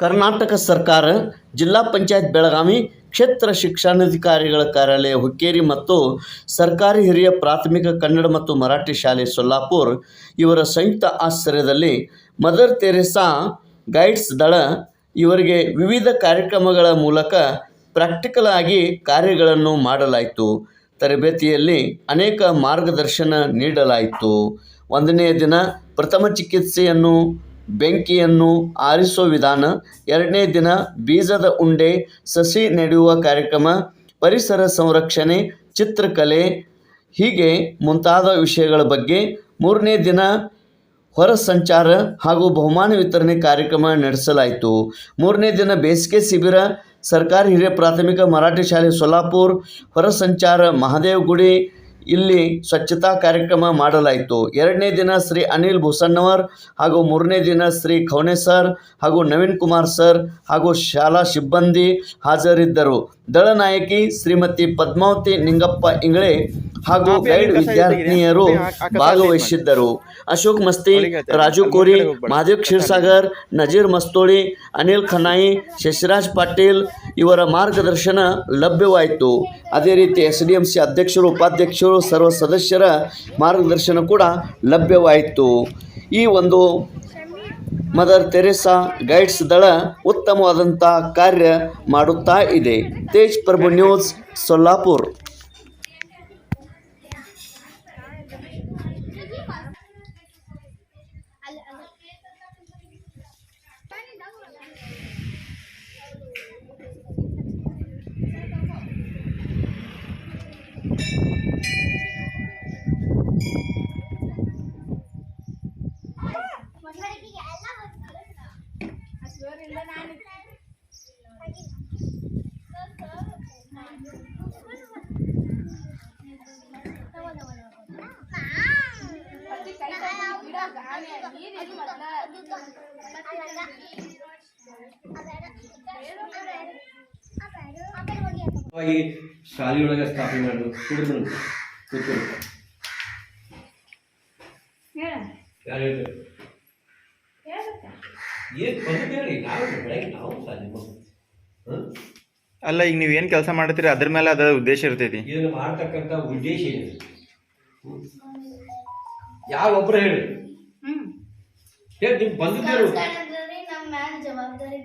ಕರ್ನಾಟಕ ಸರ್ಕಾರ, ಜಿಲ್ಲಾ ಪಂಚಾಯತ್ ಬೆಳಗಾವಿ ಕ್ಷೇತ್ರ ಶಿಕ್ಷಣಾಧಿಕಾರಿಗಳ ಕಾರ್ಯಾಲಯ ಹುಕ್ಕೇರಿ ಮತ್ತು ಸರ್ಕಾರಿ ಹಿರಿಯ ಪ್ರಾಥಮಿಕ ಕನ್ನಡ ಮತ್ತು ಮರಾಠಿ ಶಾಲೆ ಸೊಲ್ಲಾಪುರ್ ಇವರ ಸಂಯುಕ್ತ ಆಶ್ರಯದಲ್ಲಿ ಮದರ್ ತೆರೆಸಾ ಗೈಡ್ಸ್ ದಳ ಇವರಿಗೆ ವಿವಿಧ ಕಾರ್ಯಕ್ರಮಗಳ ಮೂಲಕ ಪ್ರಾಕ್ಟಿಕಲ್ ಆಗಿ ಕಾರ್ಯಗಳನ್ನು ಮಾಡಲಾಯಿತು. ತರಬೇತಿಯಲ್ಲಿ ಅನೇಕ ಮಾರ್ಗದರ್ಶನ ನೀಡಲಾಯಿತು. ಒಂದನೆಯ ದಿನ ಪ್ರಥಮ ಚಿಕಿತ್ಸೆಯನ್ನು ಬೆಂಕಿಯನ್ನು ಆರಿಸುವ ವಿಧಾನ. ಎರಡನೇ ದಿನ ಬೀಜದ ಉಂಡೆ, ಸಸಿ ನೆಡುವ ಕಾರ್ಯಕ್ರಮ, ಪರಿಸರ ಸಂರಕ್ಷಣೆ, ಚಿತ್ರಕಲೆ ಹೀಗೆ ಮುಂತಾದ ವಿಷಯಗಳ ಬಗ್ಗೆ. ಮೂರನೇ ದಿನ ಹೊರ ಸಂಚಾರ ಹಾಗೂ ಬಹುಮಾನ ವಿತರಣೆ ಕಾರ್ಯಕ್ರಮ ನಡೆಸಲಾಯಿತು. ಮೂರನೇ ದಿನ ಬೇಸಿಗೆ ಶಿಬಿರ, ಸರ್ಕಾರಿ ಹಿರಿಯ ಪ್ರಾಥಮಿಕ ಮರಾಠಿ ಶಾಲೆ ಸೊಲ್ಲಾಪುರ್, ಹೊರ ಸಂಚಾರ ಮಹಾದೇವ್ ಗುಡಿ ಇಲ್ಲಿ ಸ್ವಚ್ಛತಾ ಕಾರ್ಯಕ್ರಮ ಮಾಡಲಾಯಿತು. ಎರಡನೇ ದಿನ ಶ್ರೀ ಅನಿಲ್ ಭೂಸಣ್ಣವರ್ ಹಾಗೂ ಮೂರನೇ ದಿನ ಶ್ರೀ ಖೌನೆ ಸರ್ ಹಾಗೂ ನವೀನ್ ಕುಮಾರ್ ಸರ್ ಹಾಗೂ ಶಾಲಾ ಸಿಬ್ಬಂದಿ ಹಾಜರಿದ್ದರು. ದಳನಾಯಕಿ ಶ್ರೀಮತಿ ಪದ್ಮಾವತಿ ನಿಂಗಪ್ಪ ಇಂಗಳೆ ಹಾಗೂ ಗೈಡ್ ವಿದ್ಯಾರ್ಥಿನಿಯರು ಭಾಗವಹಿಸಿದ್ದರು. ಅಶೋಕ್ ಮಸ್ತಿ ರಾಜು ಕೋರಿ ಮಹಾದೇವ್ ಕ್ಷೀರ್ಸಾಗರ್ ನಜೀರ್ ಮಸ್ತೋಳಿ ಅನಿಲ್ ಖನಾಯಿ ಶಶಿರಾಜ್ ಪಾಟೀಲ್ ಇವರ ಮಾರ್ಗದರ್ಶನ ಲಭ್ಯವಾಯಿತು. ಅದೇ ರೀತಿ ಎಸ್ ಡಿ ಎಂ ಸಿ ಅಧ್ಯಕ್ಷರು ಉಪಾಧ್ಯಕ್ಷರು ಸರ್ವ ಸದಸ್ಯರ ಮಾರ್ಗದರ್ಶನ ಕೂಡ ಲಭ್ಯವಾಯಿತು. ಈ ಒಂದು ಮದರ್ ತೆರೆಸಾ ಗೈಡ್ಸ್ ದಳ ಉತ್ತಮವಾದಂಥ ಕಾರ್ಯ ಮಾಡುತ್ತಾ ಇದೆ. ತೇಜ್ ಪ್ರಭು ನ್ಯೂಸ್ ಸೊಲ್ಲಾಪುರ್ ಈ ಶಾಲೆಯೊಳಗೆ ಸ್ಥಾಪನೆ ಮಾಡಿದ್ರು ಕುಡಿದ್ರು ಕೂತ್ಕೊಂಡು ಏನು ಅಲ್ಲ ಈಗ ನೀವು ಏನು ಕೆಲಸ ಮಾಡ್ತೀರಿ? ಅದ್ರ ಮೇಲೆ ಅದರ ಉದ್ದೇಶ ಇರ್ತೈತಿ. ಇದನ್ನು ಮಾಡ್ತಕ್ಕಂಥ ಉದ್ದೇಶ ಏನಿದೆ? ಹ್ಮ್? ಯಾವ ಒಬ್ಬರು ಹೇಳಿ? ನೀವು ಬಂದಿದ್ದೇರು. ನಮ್ಮ ಮ್ಯಾಲ ಜವಾಬ್ದಾರಿ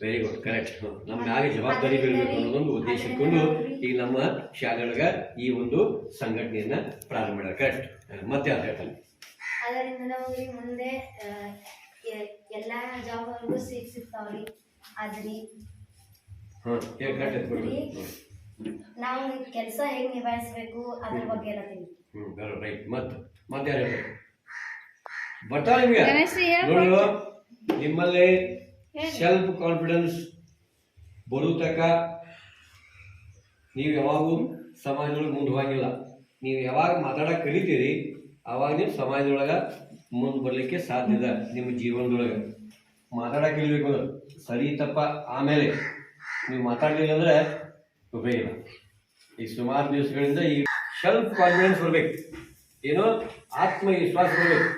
ವೆರಿ ಗುಡ್ ಕರೆಕ್ಟ್ ನಮ್ಮ ಮ್ಯಾಲೆ ಜವಾಬ್ದಾರಿ ಬೀಳಬೇಕು ಅನ್ನೋದೊಂದು ಉದ್ದೇಶ ಇಟ್ಕೊಂಡು ಈಗ ನಮ್ಮ ಶಾಲೆಯೊಳಗ ಈ ಒಂದು ಸಂಘಟನೆಯನ್ನ ಪ್ರಾರಂಭ ಮಾಡ್ಯಾರ ಕರೆಕ್ಟ್ ಮತ್ತೆ ಅದು ಹೇಳ್ತಾನೆ? ಅದರಿಂದ ನಮಗೆ ಮುಂದೆ ಎಲ್ಲ ಎ- ಎಲ್ಲಾ ಜಾಬ್ ಅವ್ರಿಗೂ ಸೀಟ್ ಸಿಗ್ತಾವ್ರಿ. ಆದ್ರಿ. ಹಾಂ ನಾವು ಕೆಲಸ ಹೇಗ್ ನಿಭಾಯಿಸ್ಬೇಕು ಅದ್ರ ಬಗ್ಗೆ ಎಲ್ಲ ತಿಳಿ ಹ್ಞೂ ರೈಟ್ ಮತ್ತೆ ಮತ್ತೆ ಯಾರು ಹೇಳ್ತಾರೆ? ಬರ್ತಾವ ನಿಮಗೆ? ನೋಡು ನಿಮ್ಮಲ್ಲಿ ಸೆಲ್ಫ್ ಕಾನ್ಫಿಡೆನ್ಸ್ ಬರೋ ತಕ್ಕ ನೀವು ಯಾವಾಗೂ ಸಮಾಜದೊಳಗೆ ಮುಂದೆ ಹೋಗಿಲ್ಲ ನೀವು ಯಾವಾಗ ಮಾತಾಡಕ್ಕೆ ಕಲಿತೀರಿ ಅವಾಗ ನೀವು ಸಮಾಜದೊಳಗೆ ಮುಂದೆ ಬರಲಿಕ್ಕೆ ಸಾಧ್ಯ ಇದೆ ನಿಮ್ಮ ಜೀವನದೊಳಗೆ. ಮಾತಾಡಕ್ಕೆ ಕಲಿಬೇಕು ಅಂದ್ರೆ ಸರಿ ತಪ್ಪ ಆಮೇಲೆ. ನೀವು ಮಾತಾಡಲಿಲ್ಲ ಅಂದ್ರೆ ಉಪಯೋಗ ಈ ಸುಮಾರು ದಿವಸಗಳಿಂದ ಈ ಸೆಲ್ಫ್ ಕಾನ್ಫಿಡೆನ್ಸ್ ಬರಬೇಕು. ಏನೋ? ಆತ್ಮವಿಶ್ವಾಸ ಬರ್ಬೇಕು.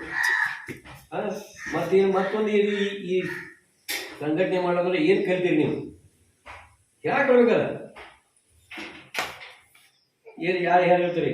ಮತ್ತೆ ಮತ್ತೊಂದು ಈ ಈ ಸಂಘಟನೆ ಮಾಡೋದ್ರೆ ಏನು ಕರಿತೀರಿ ನೀವು? ಯಾಕೆ ಹೇಳ್ಬೇಕಲ್ಲ ಏನು ಯಾರು ಹೇಳ್ತೀರಿ?